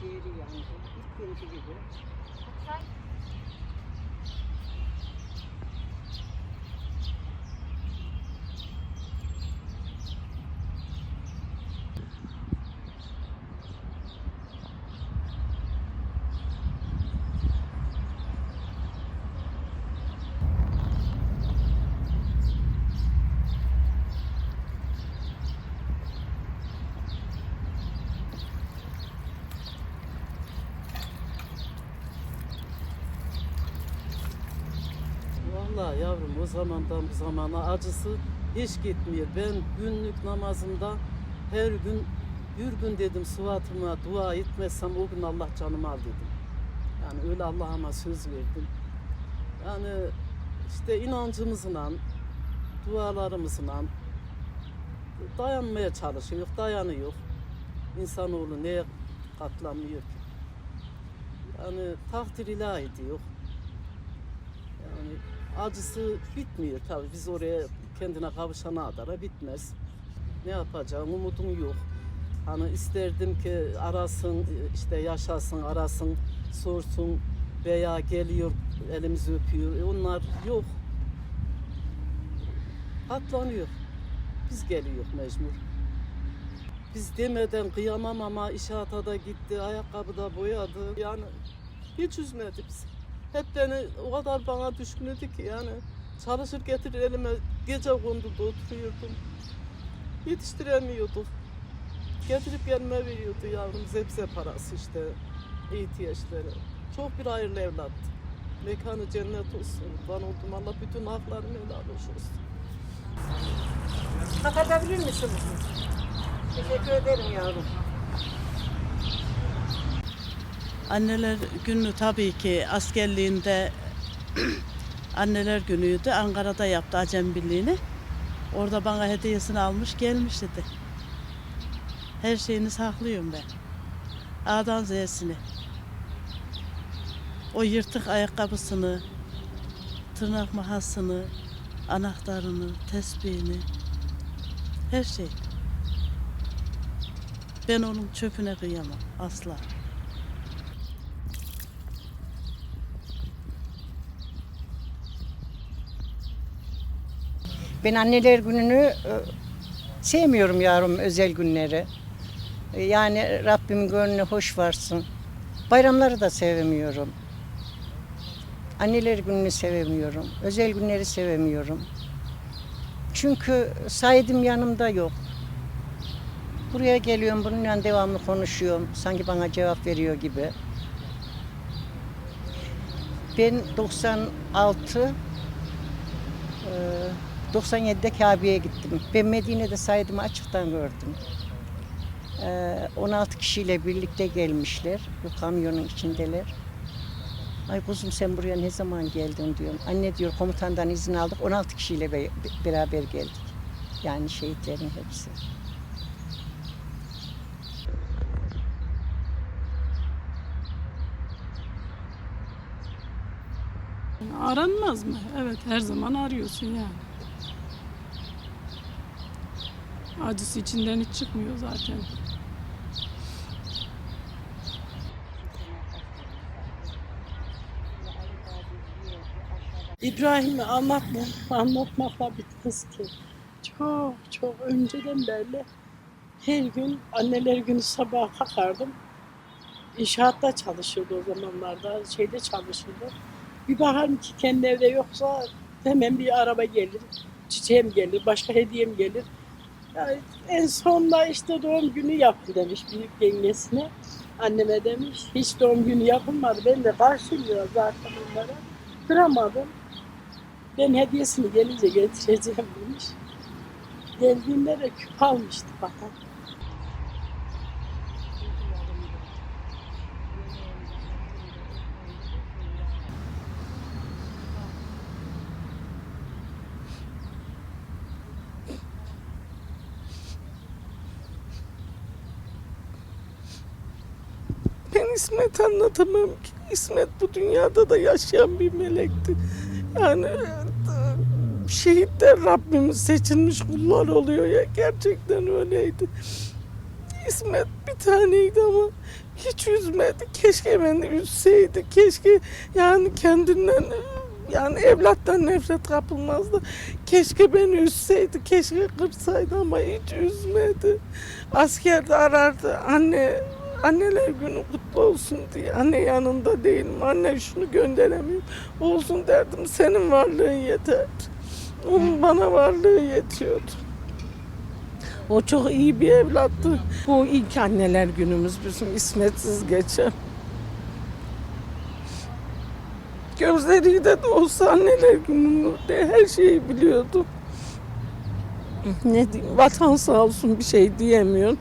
ciğeri yandı. İlk günkü gibi. Vallahi yavrum o zamandan bu zamana acısı hiç gitmiyor. Ben günlük namazımda her gün bir gün dedim sıvatıma dua etmezsem o gün Allah canımı al dedim. Yani öyle Allah'ıma söz verdim. Yani işte inancımızla, dualarımızla dayanmaya çalışıyor, dayanıyor. İnsanoğlu neye katlanmıyor ki? Yani takdir ilahi diyor. Yani acısı bitmiyor tabii. Biz oraya kendine kavuşana kadar bitmez. Ne yapacağım umudum yok. Hani isterdim ki arasın, işte yaşasın, arasın, sorsun veya geliyor elimizi öpüyor. E onlar yok. Katlanıyor. Biz geliyor mecbur. Biz demeden kıyamam ama inşaata da gitti, ayakkabı da boyadı. Yani hiç üzmedi bizi. Hep beni o kadar bana düşkündü ki yani çalışır getirir elime gece konduda oturuyordum. Yetiştiremiyorduk. Getirip yanıma veriyordu yavrum zebze parası işte ihtiyaçları. Çok bir hayırlı evlattı. Mekanı cennet olsun. Ben oldum Allah bütün haklarını helal olsun. Kapatabilir misiniz? Teşekkür ederim yavrum. Anneler günü tabii ki askerliğinde anneler günüydü. Ankara'da yaptı Acem Birliği'ni. Orada bana hediyesini almış gelmiş dedi. Her şeyini saklıyorum ben. A'dan Z'sini. O yırtık ayakkabısını, tırnak mahasını, anahtarını, tesbihini, her şey. Ben onun çöpüne kıyamam asla. Ben anneler gününü e, sevmiyorum yavrum özel günleri. E, Yani Rabbimin gönlü hoş varsın. Bayramları da sevmiyorum. Anneler gününü sevemiyorum. Özel günleri sevemiyorum. Çünkü Said'im yanımda yok. Buraya geliyorum, bununla devamlı konuşuyorum. Sanki bana cevap veriyor gibi. Ben 96 e, 97'de Kabe'ye gittim. Ben Medine'de Said'imi açıktan gördüm. Ee, 16 kişiyle birlikte gelmişler. Bu kamyonun içindeler. Ay kuzum sen buraya ne zaman geldin diyorum. Anne diyor komutandan izin aldık. 16 kişiyle be- beraber geldik. Yani şehitlerin hepsi. Aranmaz mı? Evet her zaman arıyorsun yani. Acısı içinden hiç çıkmıyor zaten. İbrahim'i anlatma, anlatmakla bitmez ki. Çok çok önceden beri her gün anneler günü sabah kalkardım. İnşaatta çalışıyordu o zamanlarda, şeyde çalışıyordu. Bir bakarım ki kendi evde yoksa hemen bir araba gelir, çiçeğim gelir, başka hediyem gelir. Yani en sonunda işte doğum günü yapın demiş büyük yengesine. Anneme demiş hiç doğum günü yapılmadı. Ben de karşılıyor zaten onlara. Kıramadım. Ben hediyesini gelince getireceğim demiş. Geldiğinde de küp almıştı bakın. İsmet anlatamam ki. İsmet bu dünyada da yaşayan bir melekti. Yani şehitler Rabbimiz seçilmiş kullar oluyor ya. Gerçekten öyleydi. İsmet bir taneydi ama hiç üzmedi. Keşke beni üzseydi. Keşke yani kendinden yani evlattan nefret kapılmazdı. Keşke beni üzseydi. Keşke kırsaydı ama hiç üzmedi. Askerde arardı. Anne anneler günü kutlu olsun diye. Anne yanında değilim. Anne şunu gönderemiyorum. Olsun derdim. Senin varlığın yeter. Onun bana varlığı yetiyordu. O çok iyi bir evlattı. Bu ilk anneler günümüz bizim ismetsiz geçen. Gözleriyle de olsa anneler gününde her şeyi biliyordu. Ne diyeyim, vatan sağ olsun bir şey diyemiyorum.